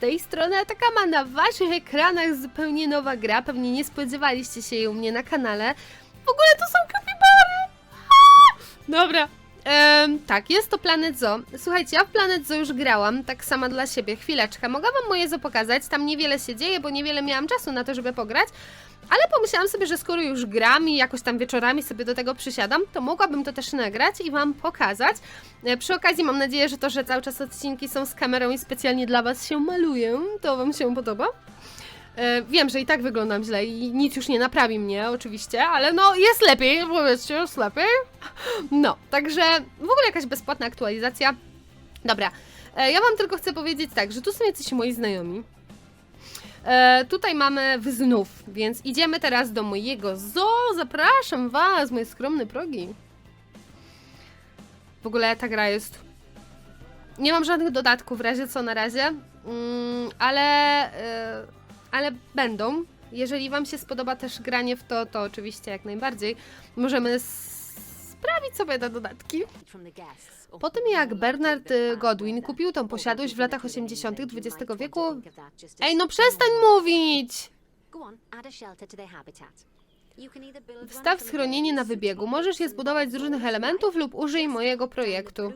tej strony Atakama na waszych ekranach zupełnie nowa gra, pewnie nie spodziewaliście się jej u mnie na kanale. W ogóle to są kapibary! Dobra. Tak, jest to Planet Zoo. Słuchajcie, ja w Planet Zoo już grałam, tak sama dla siebie. Chwileczkę, mogę wam moje zoo pokazać, tam niewiele się dzieje, bo niewiele miałam czasu na to, żeby pograć, ale pomyślałam sobie, że skoro już gram i jakoś tam wieczorami sobie do tego przysiadam, to mogłabym to też nagrać i wam pokazać. E, Przy okazji mam nadzieję, że to, że cały czas odcinki są z kamerą i specjalnie dla was się maluję, to wam się podoba. E, Wiem, że i tak wyglądam źle i nic już nie naprawi mnie, oczywiście, ale no jest lepiej, powiedzcie, jest lepiej. No, także w ogóle jakaś bezpłatna aktualizacja. Dobra, e, ja wam tylko chcę powiedzieć tak, że tu są jacyś moi znajomi. E, tutaj mamy znów, więc idziemy teraz do mojego zoo. Zapraszam was, moje skromne progi. W ogóle ta gra jest. Nie mam żadnych dodatków w razie co na razie, mm, ale, e, ale będą. Jeżeli Wam się spodoba też granie w to, to oczywiście jak najbardziej możemy sprawić sobie te dodatki. Po tym jak Bernard y, Godwin kupił tą posiadłość w latach 80. XX wieku. Ej, no przestań mówić! Wstaw schronienie na wybiegu. Możesz je zbudować z różnych elementów lub użyj mojego projektu.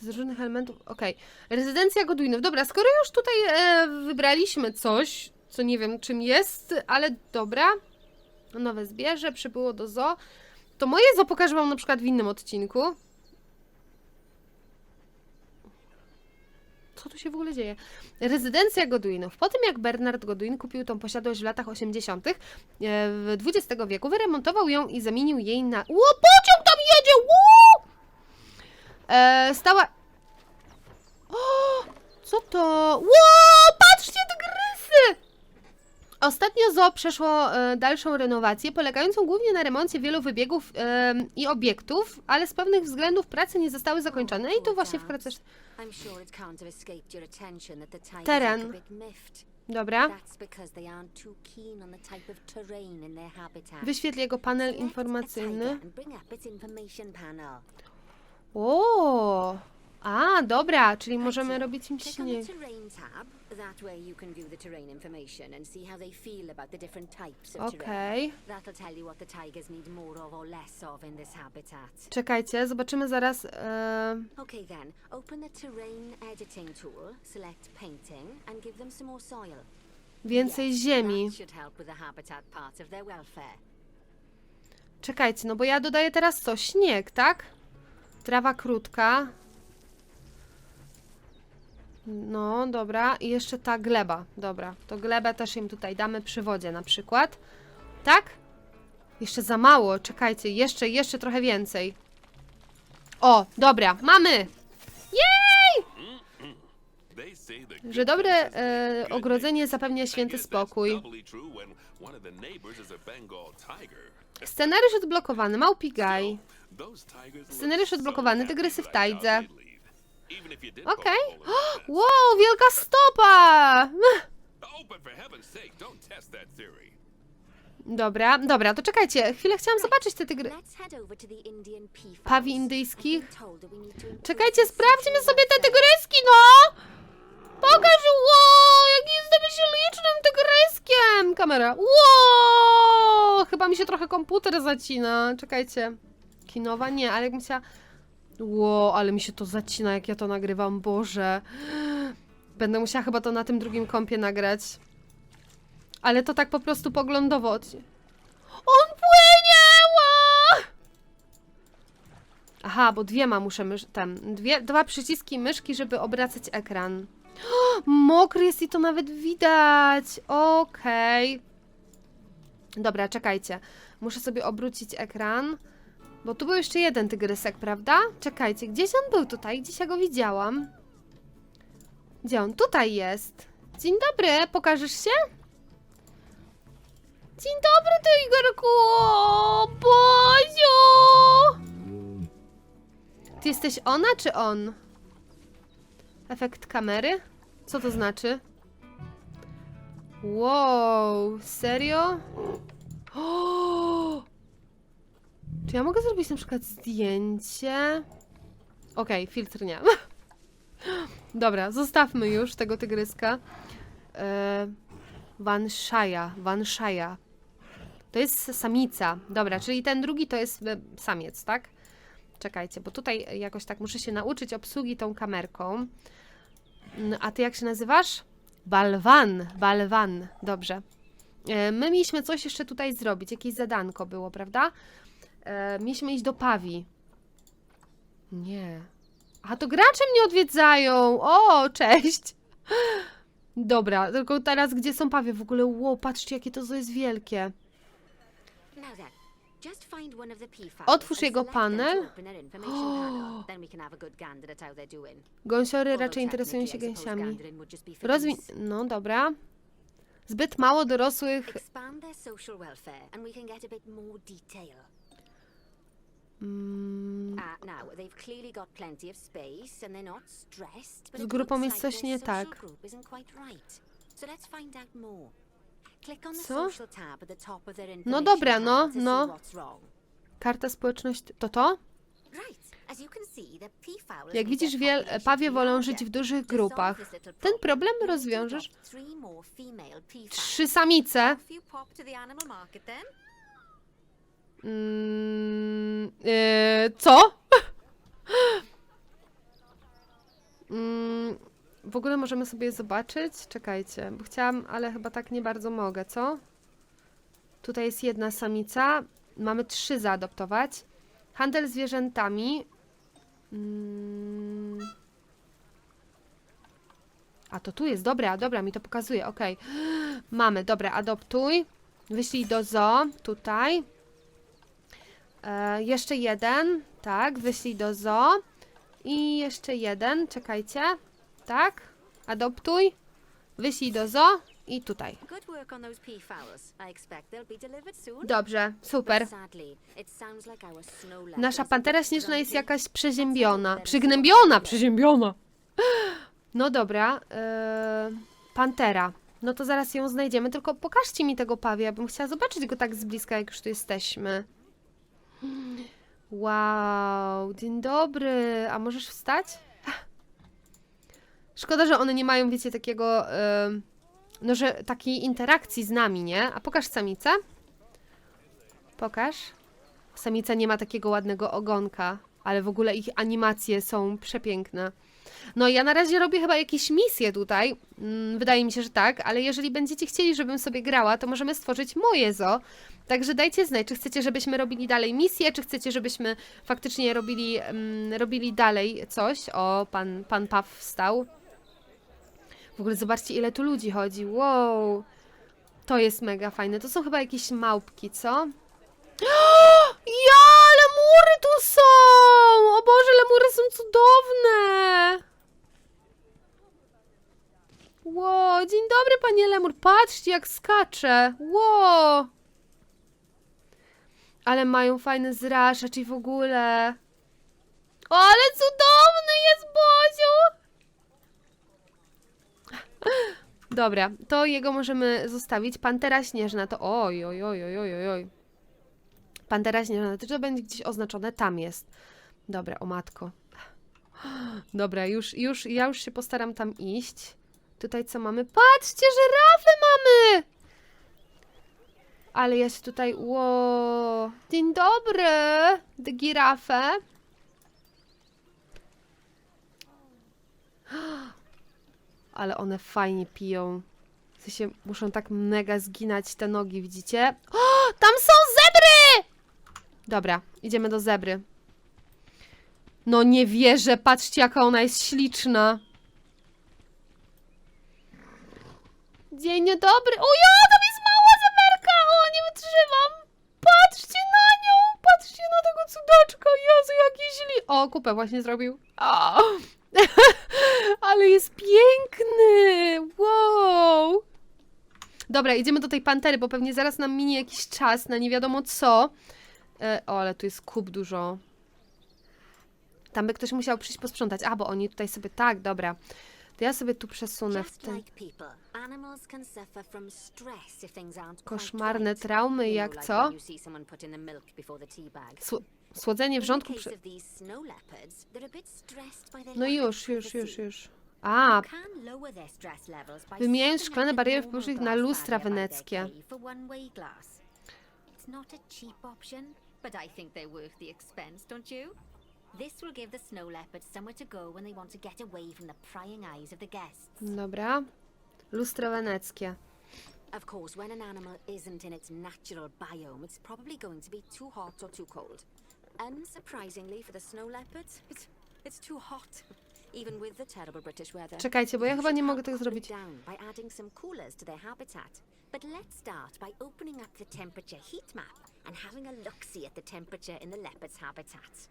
Z różnych elementów, okej. Rezydencja Godwinów. Dobra, skoro już tutaj e, wybraliśmy coś, co nie wiem czym jest, ale dobra. Nowe zwierzę, przybyło do zoo. To moje zoo pokażę wam na przykład w innym odcinku. Co tu się w ogóle dzieje? Rezydencja Godwinów. Po tym jak Bernard Godwin kupił tą posiadłość w latach 80. e, w XX wieku, wyremontował ją i zamienił jej na... Ło, pociąg tam jedzie! Ło! E, stała... O, co to? Ło, patrzcie, tygrysy! Ostatnio zoo przeszło e, dalszą renowację, polegającą głównie na remoncie wielu wybiegów e, i obiektów, ale z pewnych względów prace nie zostały zakończone i tu właśnie wkraczasz... Teren. Teren. Dobra, wyświetl jego panel informacyjny. O, a, dobra, czyli możemy robić im śnieg. Okej. That'll tell you what the tigers need more of or less of in this habitat. Czekajcie, zobaczymy zaraz. E, Okay then, open the terrain editing tool, select painting and give them some more soil. więcej Yes, ziemi. That should help with the habitat part of their welfare. Czekajcie, no bo ja dodaję teraz co? Śnieg, tak? Trawa krótka. No, dobra. I jeszcze ta gleba. Dobra, to glebę też im tutaj damy przy wodzie na przykład. Tak? Jeszcze za mało. Czekajcie, jeszcze, jeszcze trochę więcej. O, dobra, mamy! Że dobre e, ogrodzenie zapewnia święty spokój. Scenariusz odblokowany, małpi gaj. Scenariusz odblokowany, tygrysy w tajdze. Okej. Wow, wielka stopa! Dobra, dobra, to czekajcie, chwilę chciałam zobaczyć te tygry. Pawi indyjskich. Czekajcie, sprawdźmy sobie te tygryski, no! Pokaż, wow, jaki jestem ślicznym tygryskiem! Kamera, wow! Chyba mi się trochę komputer zacina, czekajcie. Kinowa? Nie, ale jakbym chciała... Wow, ale mi się to zacina, jak ja to nagrywam, Boże. Będę musiała chyba to na tym drugim kompie nagrać. Ale to tak po prostu poglądowo. On płynie! Aha, bo dwiema muszę mysz... Tam, dwie, dwa przyciski myszki, żeby obracać ekran. Mokry jest i to nawet widać. Okej. Dobra, czekajcie. Muszę sobie obrócić ekran. Bo tu był jeszcze jeden tygrysek, prawda? Czekajcie, gdzieś on był tutaj, gdzieś ja go widziałam. Gdzie on? Tutaj jest. Dzień dobry, pokażesz się? Dzień dobry! O, Boziu! Ty jesteś ona czy on? Efekt kamery? Co to znaczy? Wow, serio? O! Czy ja mogę zrobić na przykład zdjęcie? Okej, filtr nie. Dobra, zostawmy już tego tygryska. E, Wanshaja, Wanshaja. To jest samica. Dobra, czyli ten drugi to jest e, samiec, tak? Czekajcie, bo tutaj jakoś tak muszę się nauczyć obsługi tą kamerką. Mm, A ty jak się nazywasz? Balwan, Balwan. Dobrze. E, My mieliśmy coś jeszcze tutaj zrobić, jakieś zadanko było, prawda? E, mieliśmy iść do Pawi. Nie. A to gracze mnie odwiedzają! O, cześć! Dobra, tylko teraz gdzie są pawie w ogóle? Ło, patrzcie jakie to jest wielkie. Otwórz jego panel. doing. Gąsiory raczej interesują się gęsiami. Rozwin... No, dobra. Zbyt mało dorosłych... Mm, stressed, but Z grupą jest coś nie tak. Co? No dobra, no, no. karta społeczność... To to? Jak widzisz, wiel... pawie wolą żyć w dużych grupach. Ten problem, rozwiążesz. Trzy samice. Off you pop to the animal market then. Yy, co? mm, w ogóle możemy sobie zobaczyć? Czekajcie, bo chciałam, ale chyba tak nie bardzo mogę, co? Tutaj jest jedna samica. Mamy trzy zaadoptować. Handel zwierzętami. Mm. A to tu jest, dobra, dobra, mi to pokazuje, okej. Mamy, dobra, adoptuj. Wyślij do zoo, tutaj. E, jeszcze jeden, tak, wyślij do zoo. I jeszcze jeden, czekajcie. Tak, adoptuj. Wyślij do zoo i tutaj. Dobrze, super. Nasza pantera śnieżna jest jakaś przeziębiona. Przygnębiona, przeziębiona. No dobra, e, pantera. No to zaraz ją znajdziemy, tylko pokażcie mi tego pawia, bym chciała zobaczyć go tak z bliska, jak już tu jesteśmy. Wow, dzień dobry. A możesz wstać? Szkoda, że one nie mają, wiecie, takiego, e, no że takiej interakcji z nami, nie? A pokaż samicę. Pokaż. Samica nie ma takiego ładnego ogonka, ale w ogóle ich animacje są przepiękne. No ja na razie robię chyba jakieś misje tutaj. Mm, Wydaje mi się, że tak, ale jeżeli będziecie chcieli, żebym sobie grała, to możemy stworzyć moje zo. Także dajcie znać, czy chcecie, żebyśmy robili dalej misje, czy chcecie, żebyśmy faktycznie robili, mm, robili dalej coś. O, pan, pan Paw wstał. W ogóle zobaczcie, ile tu ludzi chodzi. Wow. To jest mega fajne. To są chyba jakieś małpki, co? Ja, lemury tu są! O Boże, lemury są cudowne! Ło, dzień dobry, panie lemur. Patrzcie, jak skacze. Ło! Ale mają fajny zraszacz i w ogóle. O, ale cudowny jest Boziu! Dobra, to jego możemy zostawić. Pantera śnieżna to oj, oj, oj, oj, oj, oj, oj. Pantera śnieżna, to będzie gdzieś oznaczone, tam jest. Dobra, o matko. Dobra, już, już, ja już się postaram tam iść. Tutaj co mamy? Patrzcie, żyrafy mamy! Ale ja się tutaj, ło. Dzień dobry, girafę. Ale one fajnie piją. W sensie muszą tak mega zginać te nogi, widzicie? O! Dobra, idziemy do zebry. No nie wierzę, patrzcie jaka ona jest śliczna. Dzień dobry. O ja, tam jest mała zeberka! O, nie wytrzymam. Patrzcie na nią, patrzcie na tego cudaczka. Jezu, jaki śli... O, kupę właśnie zrobił. O. Ale jest piękny. Wow. Dobra, idziemy do tej pantery, bo pewnie zaraz nam minie jakiś czas na nie wiadomo co. E, o, ale tu jest kup dużo. Tam by ktoś musiał przyjść posprzątać. A, bo oni tutaj sobie... Tak, dobra. To ja sobie tu przesunę w ten... Koszmarne traumy, jak co? Sł- słodzenie wrzątku... No już, już, już, już. A, Wymieniając szklane bariery wpływowych na lustra weneckie. But I think they're worth the expense, don't you? This will give the snow leopards somewhere to go when they want to get away from the prying eyes of the guests. dobra. Lustro weneckie. Of course, when an animal isn't in its natural biome, it's probably going to be too hot or too cold. Unsurprisingly for the snow leopards, it's, it's too hot. Even with the terrible British weather. Czekajcie, bo ja chyba nie mogę tego zrobić. down by adding some coolers to their habitat. But let's start by opening up the temperature heat map and having a look-see at the temperature in the leopard's habitat.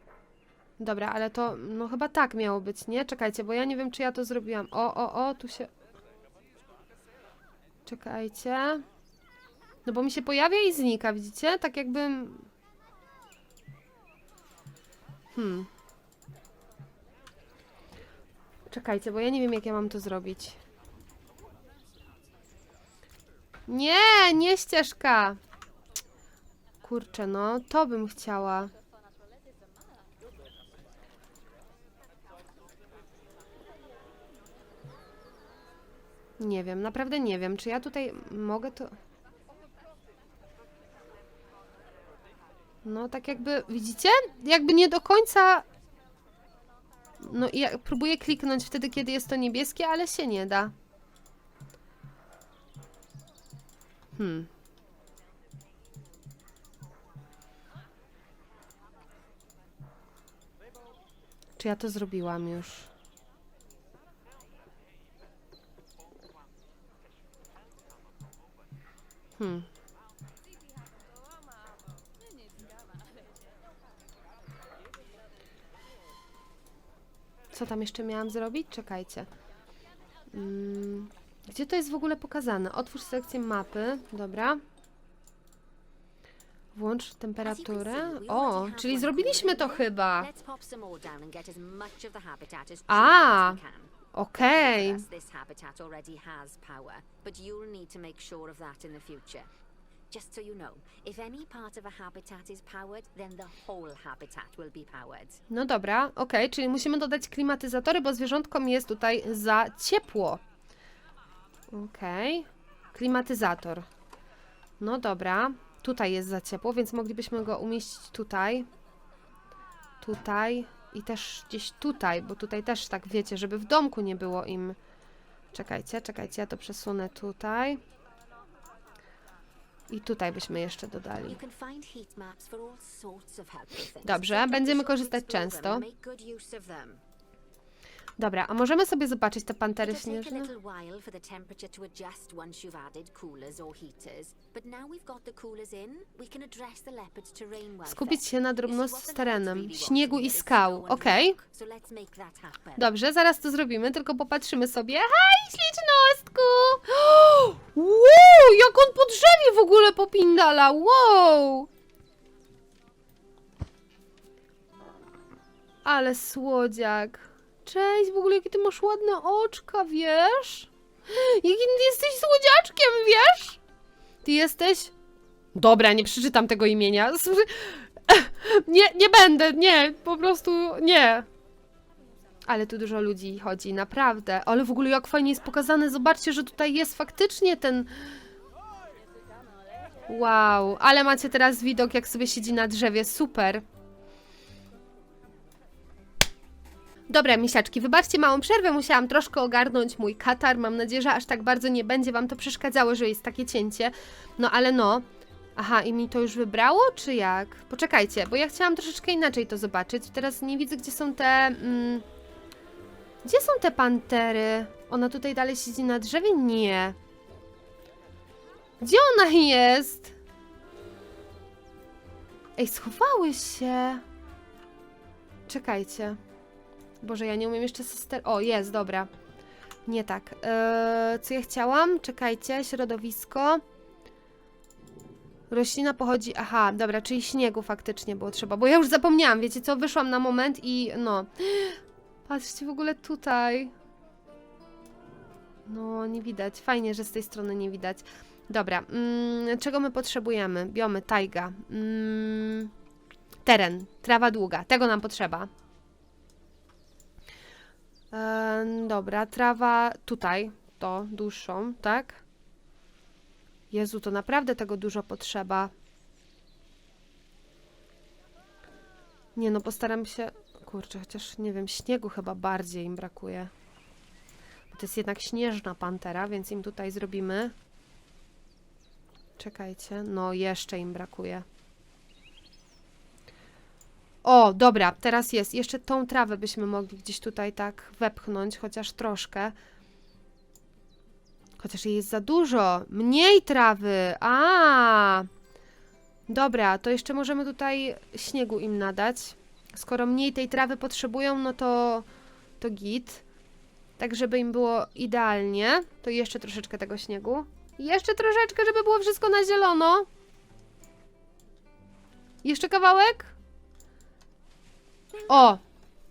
Dobra, ale to no chyba tak miało być, nie? Czekajcie, bo ja nie wiem, czy ja to zrobiłam. O, o, o, tu się... Czekajcie. No bo mi się pojawia i znika, widzicie? Tak jakbym... Hmm. Czekajcie, bo ja nie wiem, jak ja mam to zrobić. Nie, nie ścieżka! Kurczę, no, to bym chciała. Nie wiem, naprawdę nie wiem, czy ja tutaj mogę to. No, tak jakby, widzicie? Jakby nie do końca. No i ja próbuję kliknąć wtedy, kiedy jest to niebieskie, ale się nie da. Hmm. Czy ja to zrobiłam już? Hmm. Co tam jeszcze miałam zrobić? Czekajcie. Mm, Gdzie to jest w ogóle pokazane? Otwórz sekcję mapy. Dobra. Włącz temperaturę. O, czyli zrobiliśmy to chyba. Can. Okej. Future. Just so you know, if any part of a habitat is powered, then the whole habitat will be powered. No dobra, okej, czyli musimy dodać klimatyzatory, bo zwierzątkom jest tutaj za ciepło. Okej. Klimatyzator. No dobra. Tutaj jest za ciepło, więc moglibyśmy go umieścić tutaj. Tutaj i też gdzieś tutaj, bo tutaj też tak wiecie, żeby w domku nie było im. Czekajcie, czekajcie, ja to przesunę tutaj. I tutaj byśmy jeszcze dodali. Dobrze, będziemy korzystać często. Dobra, a możemy sobie zobaczyć te pantery It'll take a śnieżne? little while for the temperature to adjust once you've added coolers or heaters, but now we've got the coolers in, we can address the leopard's terrain welfare. Skupić się na what z terenem, śniegu i skał. Okej. rock, So let's make that happen. Dobrze, zaraz to zrobimy, tylko popatrzymy sobie. Hej, ślicznostku! Wow, jak on po drzewie w ogóle popindala, wow! Ale słodziak. Cześć, w ogóle jakie ty masz ładne oczka, wiesz? Jakim ty jesteś słodziaczkiem, wiesz? Ty jesteś... Dobra, nie przeczytam tego imienia. Nie, nie będę, nie, po prostu nie. Ale tu dużo ludzi chodzi, naprawdę. Ale w ogóle jak fajnie jest pokazane. Zobaczcie, że tutaj jest faktycznie ten... Wow, ale macie teraz widok, jak sobie siedzi na drzewie. Super. Dobra, misiaczki, wybaczcie małą przerwę, musiałam troszkę ogarnąć mój katar. Mam nadzieję, że aż tak bardzo nie będzie wam to przeszkadzało, że jest takie cięcie. No ale no. Aha, i mi to już wybrało, czy jak? Poczekajcie, bo ja chciałam troszeczkę inaczej to zobaczyć. Teraz nie widzę, gdzie są te... Mm, gdzie są te pantery? Ona tutaj dalej siedzi na drzewie? Nie. Gdzie ona jest? Ej, schowały się. Czekajcie. Boże, ja nie umiem jeszcze sister... O, jest, dobra. Nie tak. Eee, co ja chciałam? Czekajcie, środowisko. Roślina pochodzi... Aha, dobra, czyli śniegu faktycznie było trzeba, bo ja już zapomniałam, wiecie co? Wyszłam na moment i no... Patrzcie w ogóle tutaj. No, nie widać. Fajnie, że z tej strony nie widać. Dobra, mm, czego my potrzebujemy? Biomy, tajga. Mm, teren, trawa długa. Tego nam potrzeba. Dobra, trawa tutaj, to dłuższą, tak? Jezu, to naprawdę tego dużo potrzeba. Nie no, postaram się... Kurczę, chociaż nie wiem, śniegu chyba bardziej im brakuje. Bo to jest jednak śnieżna pantera, więc im tutaj zrobimy. Czekajcie, no jeszcze im brakuje. O, dobra, teraz jest. Jeszcze tą trawę byśmy mogli gdzieś tutaj tak wepchnąć, chociaż troszkę. Chociaż jej jest za dużo. Mniej trawy. A. Dobra, to jeszcze możemy tutaj śniegu im nadać. Skoro mniej tej trawy potrzebują, no to to git. Tak, żeby im było idealnie. To jeszcze troszeczkę tego śniegu. Jeszcze troszeczkę, żeby było wszystko na zielono. Jeszcze kawałek? O,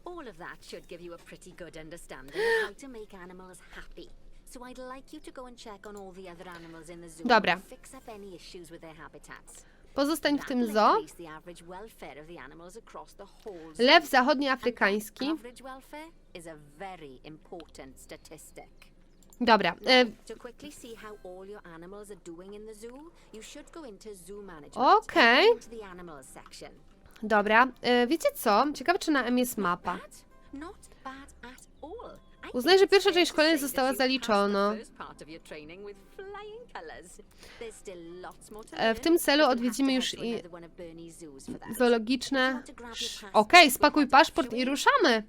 All of that should give you a pretty good understanding of how to make animals happy. So I'd like you to go and check on all the other animals in the zoo Dobra. and fix up any issues with their habitats. pozostań w tym zoo. increase the average welfare of the animals across the whole zoo. Lew zachodnioafrykański. Average welfare is a very important statistic. Dobra, e, Now, to quickly see how all your animals are doing in the zoo, you should go into zoo management. Okay. and go into the animals section. Dobra. E, wiecie co? Ciekawe, czy na M jest mapa. Uznaj, że pierwsza część szkolenia została zaliczona. E, w tym celu odwiedzimy już i zoologiczne. Okej, spakuj paszport i ruszamy.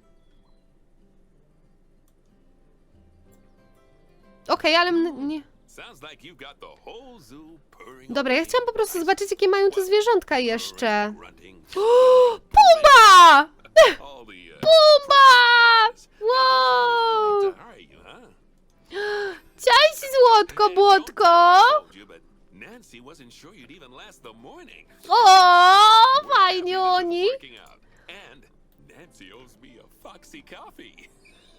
Okej, ale nie. Dobra, ja chciałam po prostu zobaczyć, jakie mają tu zwierzątka jeszcze. Grunting. Pumba! Uh, Pumba! Wow! Cześć, złotko, błotko! O, fajnie oni.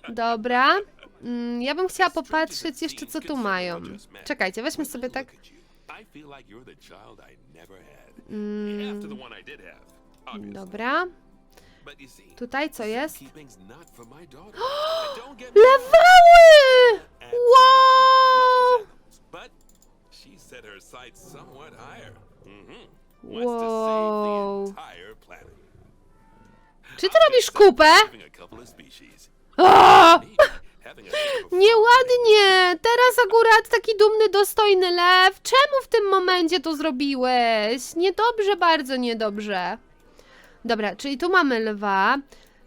Dobra. Mm, ja bym chciała popatrzeć jeszcze, co tu mają. Czekajcie, weźmy sobie tak. Mm, dobra. Tutaj co jest? Wrong, Lewały! Wow! Wow. Czy ty robisz kupę? Saving Nieładnie! Teraz akurat taki dumny, dostojny lew. Czemu w tym momencie to zrobiłeś? Niedobrze, bardzo niedobrze. Dobra, czyli tu mamy lwa.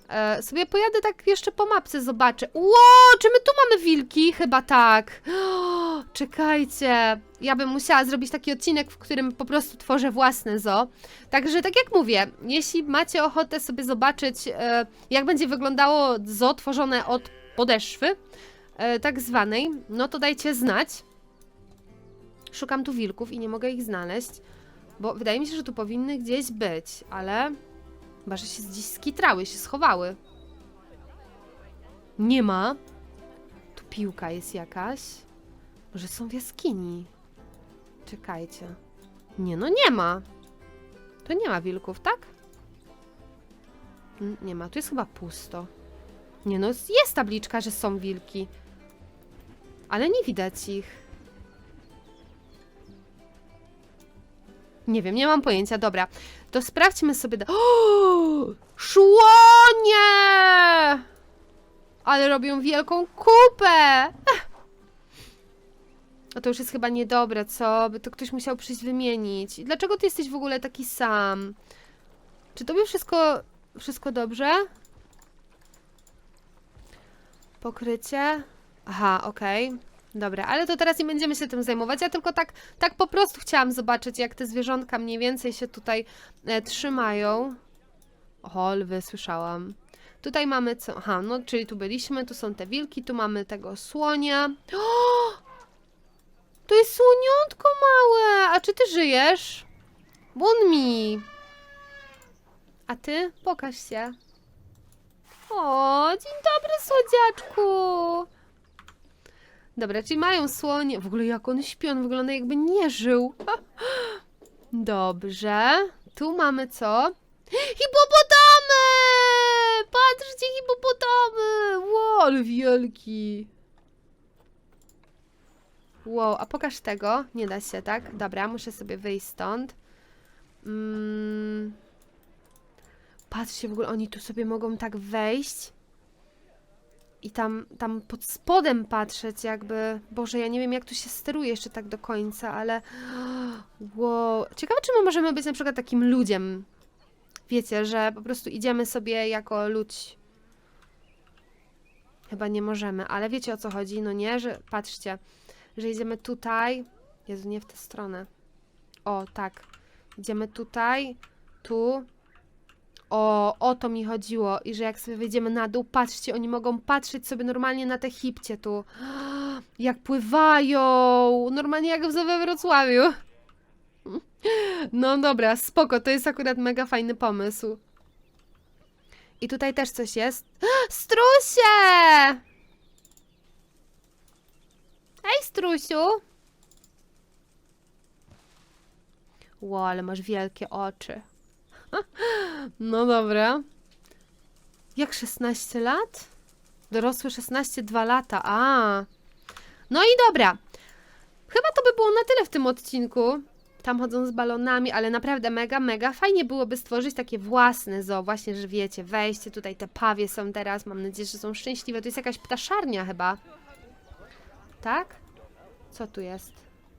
E, sobie pojadę tak jeszcze po mapce, zobaczę. Ło, czy my tu mamy wilki? Chyba tak. O, czekajcie. Ja bym musiała zrobić taki odcinek, w którym po prostu tworzę własne zoo. Także tak jak mówię, jeśli macie ochotę sobie zobaczyć, e, jak będzie wyglądało zoo tworzone od podeszwy, e, tak zwanej, no to dajcie znać. Szukam tu wilków i nie mogę ich znaleźć, bo wydaje mi się, że tu powinny gdzieś być, ale chyba, że się gdzieś skitrały, się schowały. Nie ma. Tu piłka jest jakaś. Może są w jaskini. Czekajcie. Nie, no nie ma. To nie ma wilków, tak? Nie ma, tu jest chyba pusto. Nie no, jest tabliczka, że są wilki. Ale nie widać ich. Nie wiem, nie mam pojęcia. Dobra, to sprawdźmy sobie. Da- o! Szłonie! Ale robią wielką kupę! A to już jest chyba niedobre, co? By to ktoś musiał przyjść wymienić. I Dlaczego ty jesteś w ogóle taki sam? Czy tobie wszystko, wszystko dobrze? Pokrycie? Aha, okej. Dobra, ale to teraz nie będziemy się tym zajmować. Ja tylko tak, tak po prostu chciałam zobaczyć, jak te zwierzątka mniej więcej się tutaj e, trzymają. O, lwy, słyszałam. Tutaj mamy co? Aha, no czyli tu byliśmy, tu są te wilki, tu mamy tego słonia. O! To jest słoniątko małe! A czy ty żyjesz? Bunmi! A ty? Pokaż się. O, dzień dobry, słodziaczku! Dobra, czyli mają słonie. W ogóle jak on śpi, on wygląda jakby nie żył. Dobrze. Tu mamy co? Hipopotamy! Patrzcie, hipopotamy! Wow, ale wielki! Wow, a pokaż tego. Nie da się, tak? Dobra, muszę sobie wyjść stąd. Mm. Patrzcie, w ogóle oni tu sobie mogą tak wejść. I tam, tam pod spodem patrzeć jakby... Boże, ja nie wiem jak tu się steruje jeszcze tak do końca, ale... Wow. Ciekawe, czy my możemy być na przykład takim ludziem. Wiecie, że po prostu idziemy sobie jako ludź. Chyba nie możemy, ale wiecie o co chodzi, no nie? Że patrzcie, że idziemy tutaj. Jezu, nie w tę stronę. O, tak. Idziemy tutaj, tu. O, o to mi chodziło. I że jak sobie wejdziemy na dół, patrzcie, oni mogą patrzeć sobie normalnie na te hipcie tu. Jak pływają! Normalnie jak w we Wrocławiu. No dobra, spoko, to jest akurat mega fajny pomysł. I tutaj też coś jest. Strusie! Hej, Strusiu! Ło, ale masz wielkie oczy. No dobra. Jak 16 lat? Dorosły 16, 2 lata. A. No i dobra. Chyba to by było na tyle w tym odcinku. Tam chodzą z balonami, ale naprawdę mega, mega fajnie byłoby stworzyć takie własne zoo. Właśnie, że wiecie, wejście tutaj, te pawie są teraz. Mam nadzieję, że są szczęśliwe. To jest jakaś ptaszarnia chyba. Tak? Co tu jest?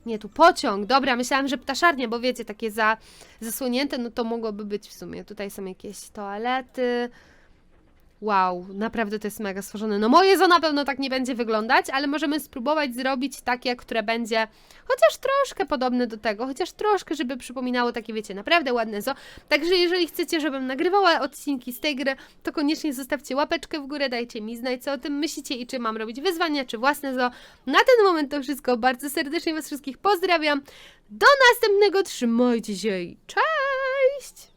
Nie, tu pociąg. Dobra, myślałam, że ptaszarnia, bo wiecie, takie za, zasłonięte, no to mogłoby być w sumie. Tutaj są jakieś toalety. Wow, naprawdę to jest mega stworzone. No moje zo na pewno tak nie będzie wyglądać, ale możemy spróbować zrobić takie, które będzie chociaż troszkę podobne do tego, chociaż troszkę, żeby przypominało takie, wiecie, naprawdę ładne zo. Także jeżeli chcecie, żebym nagrywała odcinki z tej gry, to koniecznie zostawcie łapeczkę w górę, dajcie mi znać, co o tym myślicie i czy mam robić wyzwania, czy własne zo. Na ten moment to wszystko. Bardzo serdecznie Was wszystkich pozdrawiam. Do następnego, trzymajcie się i cześć!